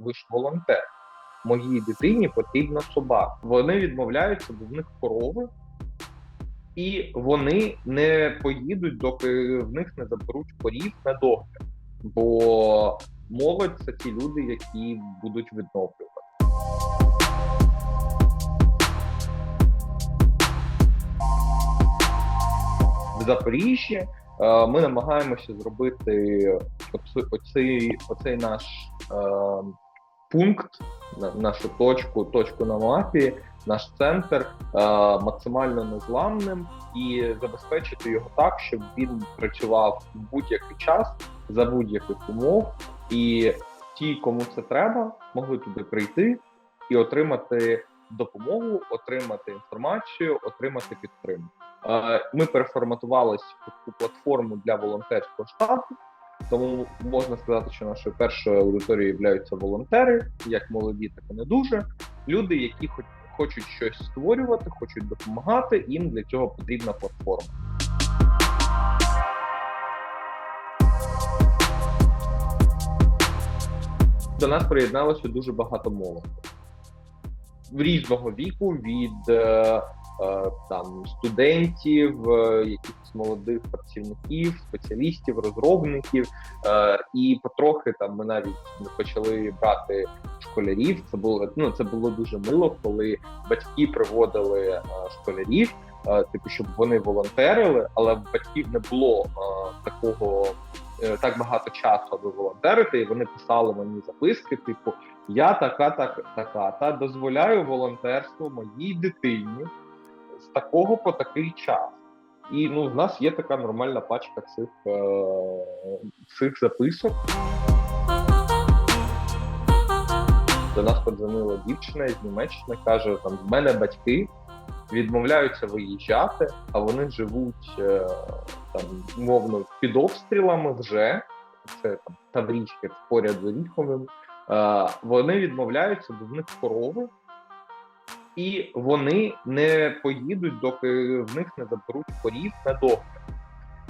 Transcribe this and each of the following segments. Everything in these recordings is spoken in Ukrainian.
ви ж волонтер. Моїй дитині потрібна собака. Вони відмовляються, бо в них корови, і вони не поїдуть, доки в них не заберуть корів на догляд. Бо молодь це ті люди, які будуть відновлювати. В Запоріжжі е, ми намагаємося зробити оцей, оцей, наш е, пункт, на- нашу точку, точку на мапі, наш центр е, максимально незламним і забезпечити його так, щоб він працював в будь-який час за будь-яких умов, і ті, кому це треба, могли туди прийти і отримати допомогу, отримати інформацію, отримати підтримку. Е, Ми переформатувалися в таку платформу для волонтерського штату. Тому можна сказати, що нашою першою аудиторією являються волонтери, як молоді, так і не дуже. Люди, які хоч хочуть щось створювати, хочуть допомагати. Їм для цього потрібна платформа. До нас приєдналося дуже багато молоді різного віку від е, там студентів, е, якихось молодих працівників, спеціалістів, розробників. Е, і потрохи там ми навіть почали брати школярів. Це було ну це було дуже мило, коли батьки приводили е, школярів. е, Типу, щоб вони волонтерили, але в батьків не було е, такого е, так багато часу, аби волонтерити, і вони писали мені записки, типу, я така, так, така, та дозволяю волонтерство моїй дитині такого по такий час. І ну, в нас є така нормальна пачка цих, е, цих записок. До нас подзвонила дівчина із Німеччини, каже: там в мене батьки відмовляються виїжджати, а вони живуть е, там умовно під обстрілами вже. Це там Таврічки поряд з Оріховим. Е, вони відмовляються, в них корови, і вони не поїдуть, доки в них не заберуть корів на догляд.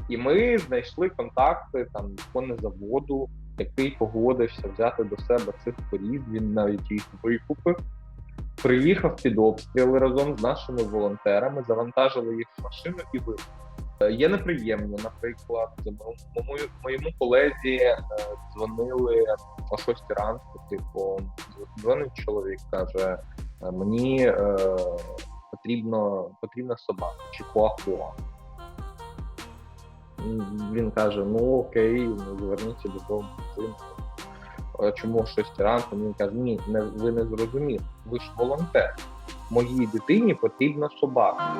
І ми знайшли контакти там конезаводу, який погодився взяти до себе цих корів. Він навіть їх викупив. Приїхав під обстріли разом з нашими волонтерами, завантажили їх в машину і вивезли. Є неприємно, наприклад, моєму, колезі е, дзвонили о 6 ранку, типу, дзвонить чоловік, каже: «Е, мені е, потрібно, потрібна собака чи хуахуа. Він каже: ну окей, ну, зверніться до того магазину. Чому 6 ранку? Він каже, ні, не, ви не зрозуміли, ви ж волонтер. Моїй дитині потрібна собака.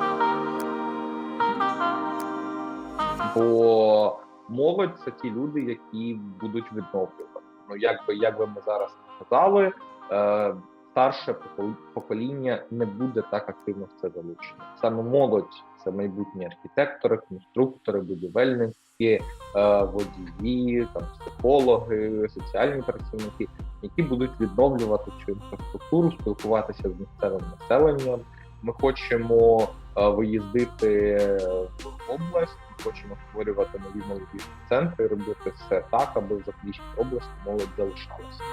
Бо молодь це ті люди, які будуть відновлювати. Ну, як би, як би ми зараз не сказали, е, старше покол- покоління не буде так активно в це залучено. Саме молодь це майбутні архітектори, конструктори, будівельники, е, водії, там психологи, соціальні працівники, які будуть відновлювати цю інфраструктуру, спілкуватися з місцевим населенням. Ми хочемо е, виїздити в область, хочемо створювати нові молодіжні центри, робити все так, аби в Запорізькій області молодь залишалася.